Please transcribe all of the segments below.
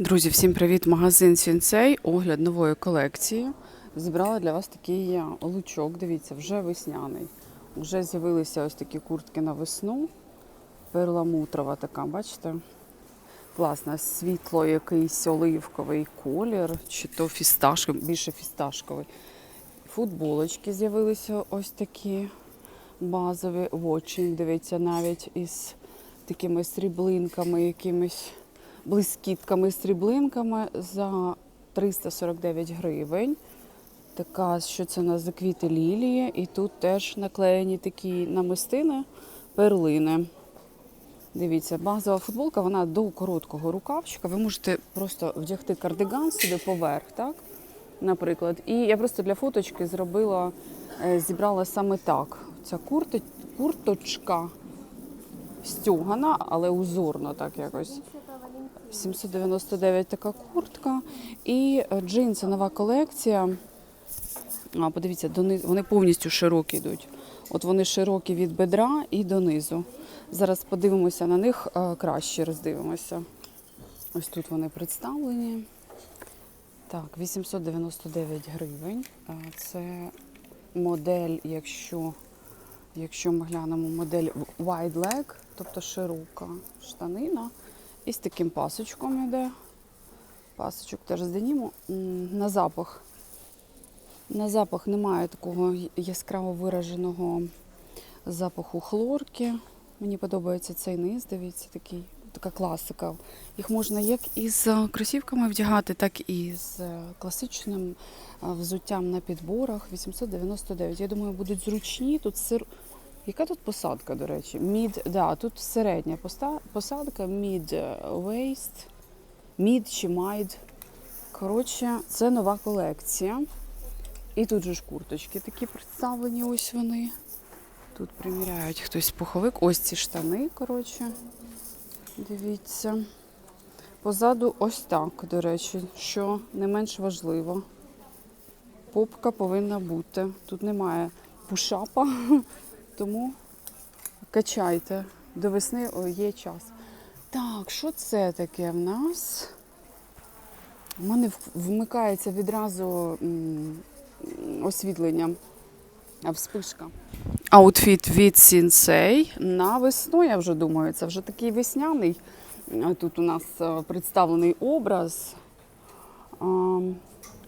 Друзі, всім привіт! Магазин Сінцей. Огляд нової колекції. Зібрала для вас такий е, лучок. Дивіться, вже весняний. Вже з'явилися ось такі куртки на весну. Перламутрова така, бачите? Класна, світло, якийсь оливковий колір, чи то фісташковий, більше фісташковий. Футболочки з'явилися ось такі базові. Watching, дивіться, навіть із такими сріблинками, якимись блискітками, сріблинками за 349 гривень. Така, що це на заквіти лілії. І тут теж наклеєні такі намистини, перлини. Дивіться, базова футболка, вона до короткого рукавчика. Ви можете просто вдягти кардиган сюди поверх, так? Наприклад. І я просто для фоточки зробила, е, зібрала саме так. Ця курточка стюгана, але узорно так якось. 799 така куртка. І е, джинси нова колекція. А, подивіться, вони повністю широкі йдуть. От вони широкі від бедра і донизу. Зараз подивимося на них е, краще, роздивимося. Ось тут вони представлені. Так, 899 гривень. Е, Це модель, якщо, якщо ми глянемо модель wide leg, тобто широка штанина. І з таким пасочком йде. Пасочок теж з На запах. На запах немає такого яскраво вираженого запаху хлорки. Мені подобається цей низ, дивіться, такий, така класика. Їх можна як із кросівками вдягати, так і з класичним взуттям на підборах. 899. Я думаю, будуть зручні. Тут сир. Яка тут посадка, до речі? Мід, да, тут середня посадка, мід waist, мід чи майд. Коротше, це нова колекція. І тут же ж курточки такі представлені, ось вони. Тут приміряють хтось пуховик. Ось ці штани, коротше. Дивіться. Позаду ось так, до речі, що не менш важливо. Попка повинна бути. Тут немає пушапа, тому качайте. До весни є час. Так, що це таке в нас? У мене вмикається відразу освітлення, вспишка. Аутфіт від Сінсей на весну, я вже думаю, це вже такий весняний. Тут у нас представлений образ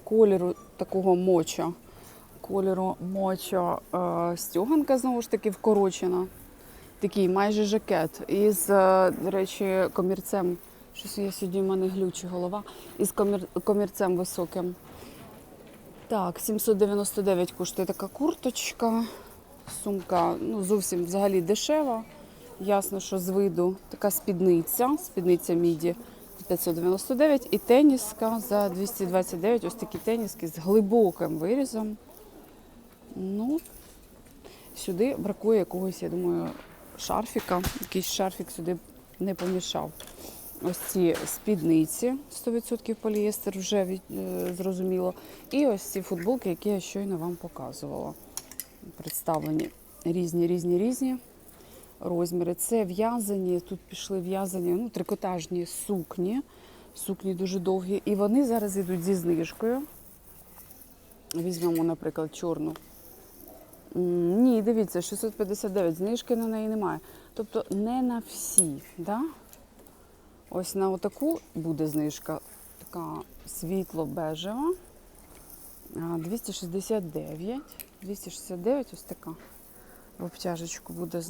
кольору такого моча. Кольору моча е, стюганка, знову ж таки, вкорочена. Такий майже жакет. Із, е, до речі, комірцем. Щось я сьогодні в мене глючі голова. Із комір, комірцем високим. Так, 799 коштує така курточка. Сумка ну, зовсім взагалі дешева. Ясно, що з виду така спідниця, спідниця міді 599 і теніска за 229. Ось такі теніски з глибоким вирізом. Ну, сюди бракує якогось, я думаю, шарфіка. Якийсь шарфік сюди не помішав. Ось ці спідниці 100% полієстер, вже від, е, зрозуміло. І ось ці футболки, які я щойно вам показувала. Представлені різні, різні, різні розміри. Це в'язані, тут пішли в'язані, ну, трикотажні сукні. Сукні дуже довгі. І вони зараз йдуть зі знижкою. Візьмемо, наприклад, чорну. Ні, дивіться, 659, знижки на неї немає. Тобто не на всі. Да? Ось на отаку буде знижка, така світло-бежева. 269. 269, ось така. В обтяжечку буде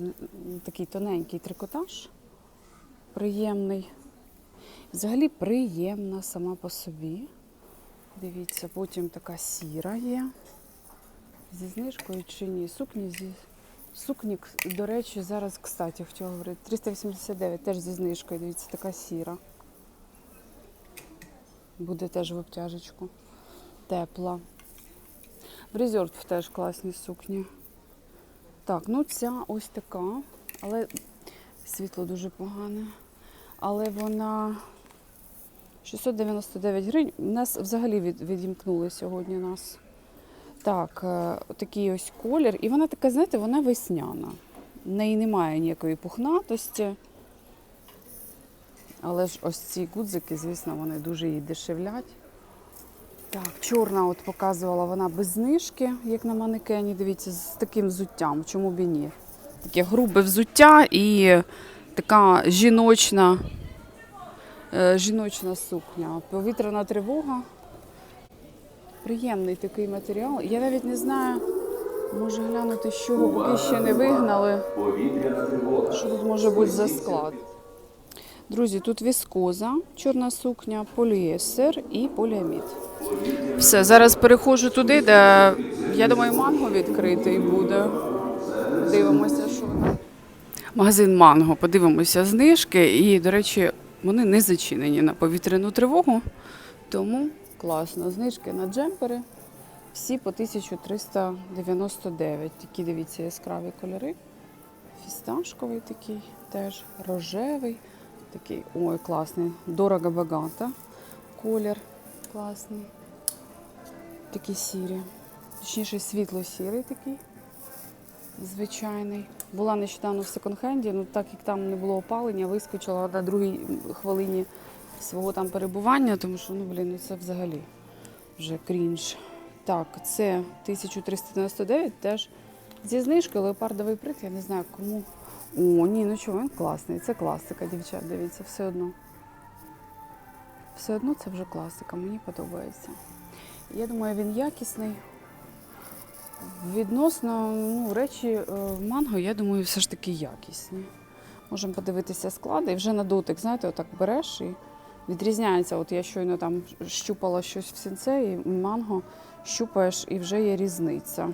такий тоненький трикотаж. Приємний. Взагалі приємна сама по собі. Дивіться, потім така сіра є. Зі знижкою чи ні? Сукні зі. Сукні, до речі, зараз, кстати, хотіла говорити. 389 теж зі знижкою. Дивіться, така сіра. Буде теж в обтяжечку. Тепла. В резерв теж класні сукні. Так, ну ця ось така, але світло дуже погане. Але вона 699 гривень. Нас взагалі від, відімкнули сьогодні нас. Так, е, такий ось колір. І вона така, знаєте, вона весняна. В неї немає ніякої пухнатості. Але ж ось ці гудзики, звісно, вони дуже її дешевлять. Так, чорна от показувала вона без знижки, як на манекені. Дивіться, з таким взуттям, чому б і ні. Таке грубе взуття і така жіночна, е, жіночна сукня. Повітряна тривога. Приємний такий матеріал. Я навіть не знаю, може глянути, з чого поки ще не вигнали. Що тут може бути за склад? Друзі, тут віскоза, чорна сукня, поліестер і поліамід. Все, зараз переходжу туди, де я думаю, манго відкритий буде. Дивимося, що там. Магазин манго, подивимося знижки. І, до речі, вони не зачинені на повітряну тривогу. Тому класно. Знижки на джемпери. Всі по 1399. Такі дивіться яскраві кольори. Фісташковий такий теж, рожевий, такий, ой, класний, дорого багато. Колір класний. Такі сірі. Точніше, світло-сірий такий, звичайний. Була нещодавно в секонд-хенді, ну так як там не було опалення, вискочила на другій хвилині свого там перебування, тому що, ну, блін, ну це взагалі вже крінж. Так, це 1399 теж Зі знижки леопардовий прит, я не знаю кому. О, ні, ну чого, він класний. Це класика, дівчат, дивіться, все одно. Все одно це вже класика, мені подобається. Я думаю, він якісний. Відносно ну, речі е, в манго, я думаю, все ж таки якісні. Можемо подивитися склади і вже на дотик, знаєте, отак береш і відрізняється. От я щойно там щупала щось в сінцеї, манго щупаєш і вже є різниця.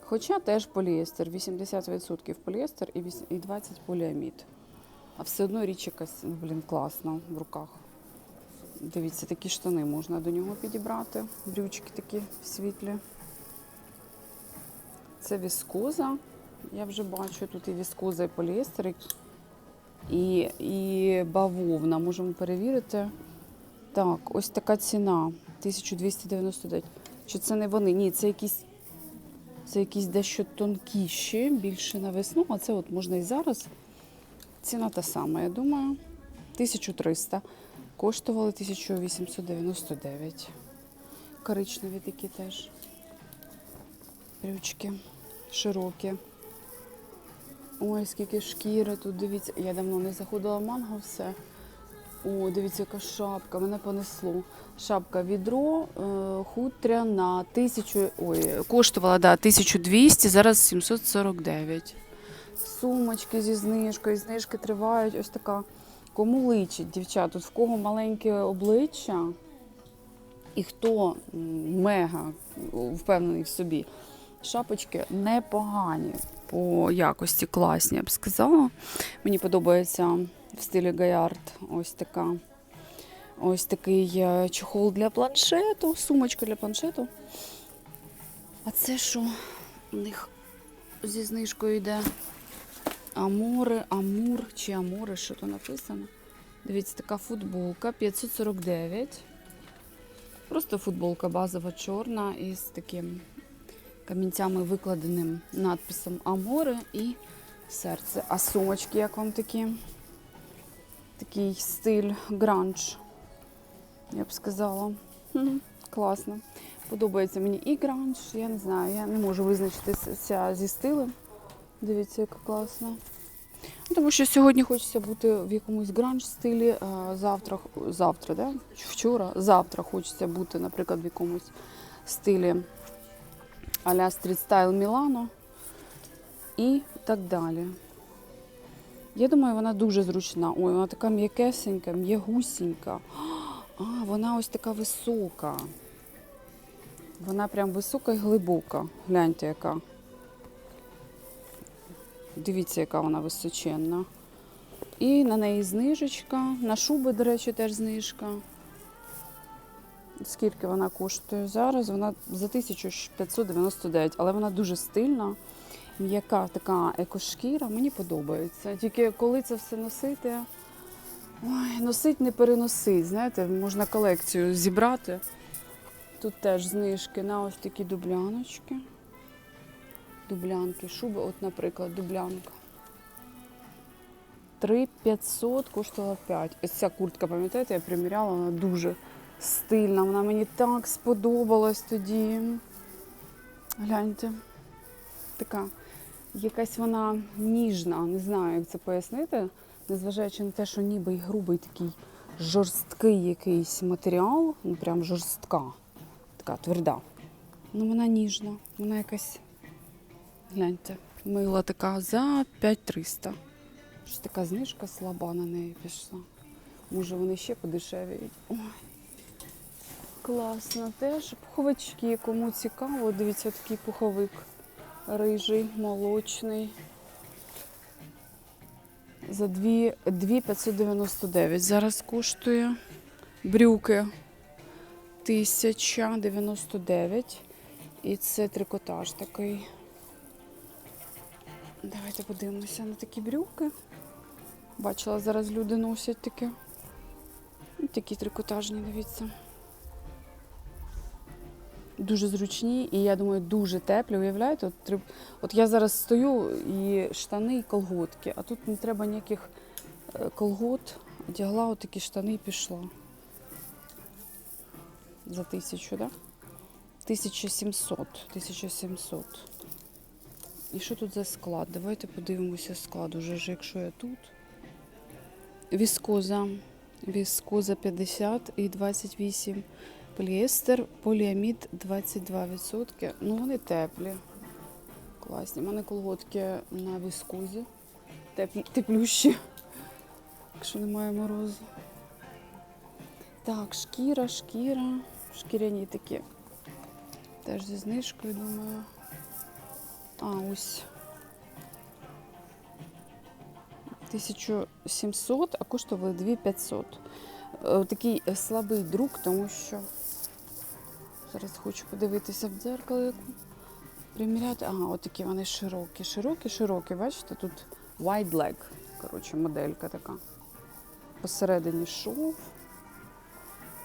Хоча теж поліестер, 80% поліестер і 20% поліамід. А все одно річ якась, ну, блін, класна в руках. Дивіться, такі штани можна до нього підібрати. Брючки такі світлі. Це віскоза. Я вже бачу, тут і віскоза, і поліестер, і- і, і бавовна. Можемо перевірити. Так, ось така ціна 1299. Чи це не вони? Ні, це якісь це якісь дещо тонкіші, більше на весну, а це от можна і зараз. Ціна та сама, я думаю. 1300. Коштували 1899. Коричневі такі теж. Брючки широкі. Ой, скільки шкіри тут, дивіться. Я давно не заходила в манго все. О, дивіться, яка шапка, мене понесло. Шапка відро, е, хутряна, тисячу, ой, коштувала да, 1200, зараз 749. Сумочки зі знижкою, знижки тривають. Ось така. Кому личить, дівчат, тут в кого маленьке обличчя, і хто мега впевнений в собі. Шапочки непогані по якості, класні, я б сказала. Мені подобається в стилі Гаярд ось така. Ось такий е, чохол для планшету, сумочка для планшету. А це що? У них зі знижкою йде Аморе, Амур чи Аморе, що то написано. Дивіться, така футболка 549. Просто футболка базова чорна із таким камінцями викладеним надписом Аморе і серце. А сумочки, як вам такі? Такий стиль гранж, я б сказала. Хм, класно. Подобається мені і гранж, я не знаю, я не можу визначитися зі стилем. Дивіться, яка класна. Ну, Тому що сьогодні хочеться бути в якомусь гранж стилі, завтра, завтра, да? вчора, завтра хочеться бути, наприклад, в якомусь стилі а-ля стрітстайл Мілано і так далі. Я думаю, вона дуже зручна. Ой, вона така м'якесенька, м'ягусінька. А, вона ось така висока. Вона прям висока і глибока. Гляньте, яка. Дивіться, яка вона височенна. І на неї знижечка. На шуби, до речі, теж знижка. Скільки вона коштує зараз? Вона за 1599, але вона дуже стильна, м'яка така екошкіра. Мені подобається. Тільки коли це все носити, ой, носить не переносить. Знаєте, можна колекцію зібрати. Тут теж знижки на ось такі дубляночки. Дублянки, шуби, от, наприклад, дублянка. 3500 коштувала 5. Ось ця куртка, пам'ятаєте, я приміряла, вона дуже стильна. Вона мені так сподобалась тоді. Гляньте. Така якась вона ніжна, не знаю, як це пояснити, незважаючи на те, що ніби й грубий такий жорсткий якийсь матеріал, ну прям жорстка, така тверда. Ну вона ніжна, вона якась, гляньте, мила така за 5300. Щось така знижка слаба на неї пішла. Може вони ще подешевіють. Ой. Класно теж. Пуховички, кому цікаво, дивіться, такий пуховик рижий, молочний. За 2599 зараз коштує. Брюки 1099. І це трикотаж такий. Давайте подивимося на такі брюки. Бачила, зараз люди носять такі. Ну, Такі трикотажні, дивіться. Дуже зручні і я думаю, дуже теплі. Уявляєте, от, триб- от я зараз стою і штани, і колготки, а тут не треба ніяких е, колгот. Одягла отакі штани і пішла. За тисячу, так? Да? 1700. 1700. І що тут за склад? Давайте подивимося склад уже ж, якщо я тут. Віскоза. Віскоза 50 і 28. Поліестер, поліамід 22%. Ну, вони теплі. Класні. У мене колготки на віскозі. Теплі, теплющі. Якщо немає морозу. Так, шкіра, шкіра. Шкіряні такі. Теж зі знижкою, думаю. А, ось. 1700, а коштували 2500. Е, Такий слабий друк, тому що зараз хочу подивитися в дзеркало, як приміряти. Ага, от такі вони широкі, широкі, широкі. Бачите, тут wide leg, коротше, моделька така. Посередині шов.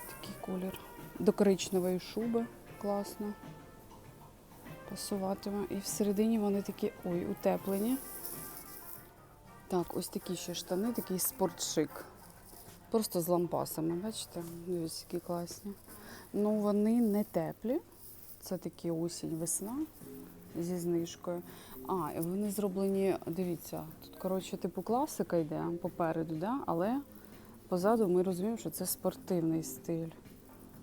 Такий колір. До коричневої шуби. Класно. Пасуватиме. І всередині вони такі, ой, утеплені. Так, ось такі ще штани, такий спортшик. Просто з лампасами, бачите? Дивіться, які класні. Ну, вони не теплі. Це такі осінь, весна зі знижкою. А, і вони зроблені, дивіться, тут, коротше, типу класика йде попереду, да? але позаду ми розуміємо, що це спортивний стиль.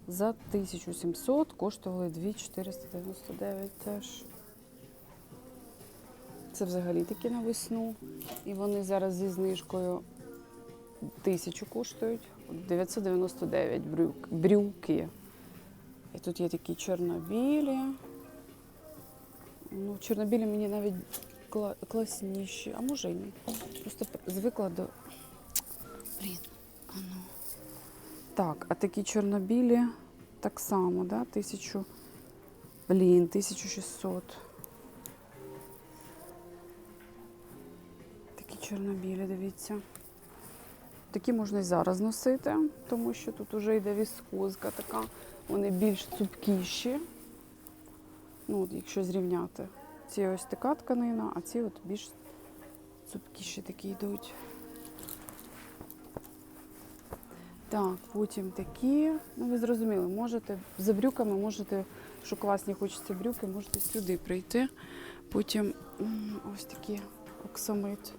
За 1700 коштували 2499 теж. Це взагалі таки на весну. І вони зараз зі знижкою тисячу коштують. 999 брюк, брюки. І тут є такі чорнобілі. Ну, чорнобілі мені навіть кла- класніші, а може і ні. Просто звикла до. Блін, а ну. Так, а такі чорнобілі так само, да? Тисячу. Блін, 1600. Такі чорнобілі, дивіться. Такі можна і зараз носити, тому що тут вже йде віскозка така. Вони більш цупкіші. Ну, от якщо зрівняти. Ці ось така тканина, а ці от більш цупкіші такі йдуть. Так, потім такі. Ну, ви зрозуміли, можете за брюками, можете, що класні хочеться брюки, можете сюди прийти. Потім ось такі оксамит.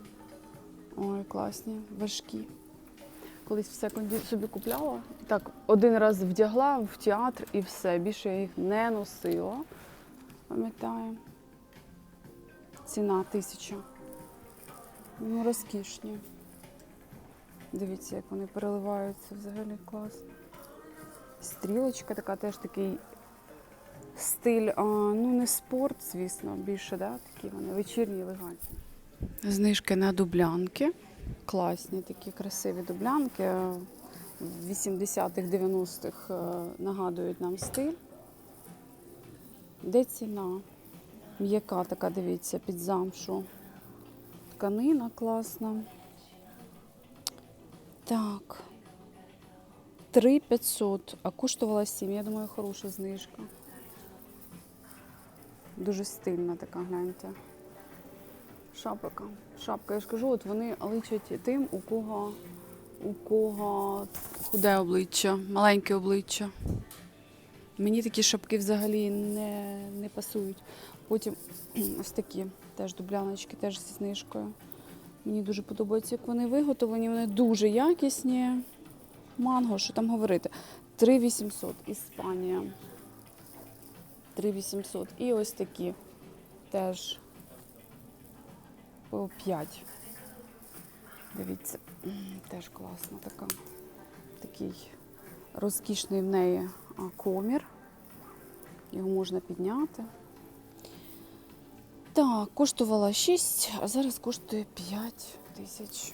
Ой, класні, важкі. Колись в секунді собі купляла. Так, один раз вдягла в театр і все. Більше я їх не носила. Пам'ятаю. Ціна тисяча. Ну, розкішні. Дивіться, як вони переливаються взагалі класно. Стрілочка така теж такий стиль, а, ну не спорт, звісно, більше, да? такі вони вечірні, елегантні. Знижки на дублянки. Класні такі красиві дублянки. В 80-х, 90-х е, нагадують нам стиль. Де ціна? М'яка така, дивіться, під замшу. Тканина класна. Так. 3500, а коштувала 7. Я думаю, хороша знижка. Дуже стильна така, гляньте. Шапка. Шапка, я ж кажу, от вони личать тим, у кого, у кого худе обличчя, маленьке обличчя. Мені такі шапки взагалі не, не пасують. Потім ось такі теж дубляночки, теж зі знижкою. Мені дуже подобається, як вони виготовлені. Вони дуже якісні. Манго, що там говорити? 3800 Іспанія. 3800. І ось такі теж по 5. Дивіться, теж класно така. Такий розкішний в неї комір. Його можна підняти. Так, коштувала 6, а зараз коштує 5 тисяч.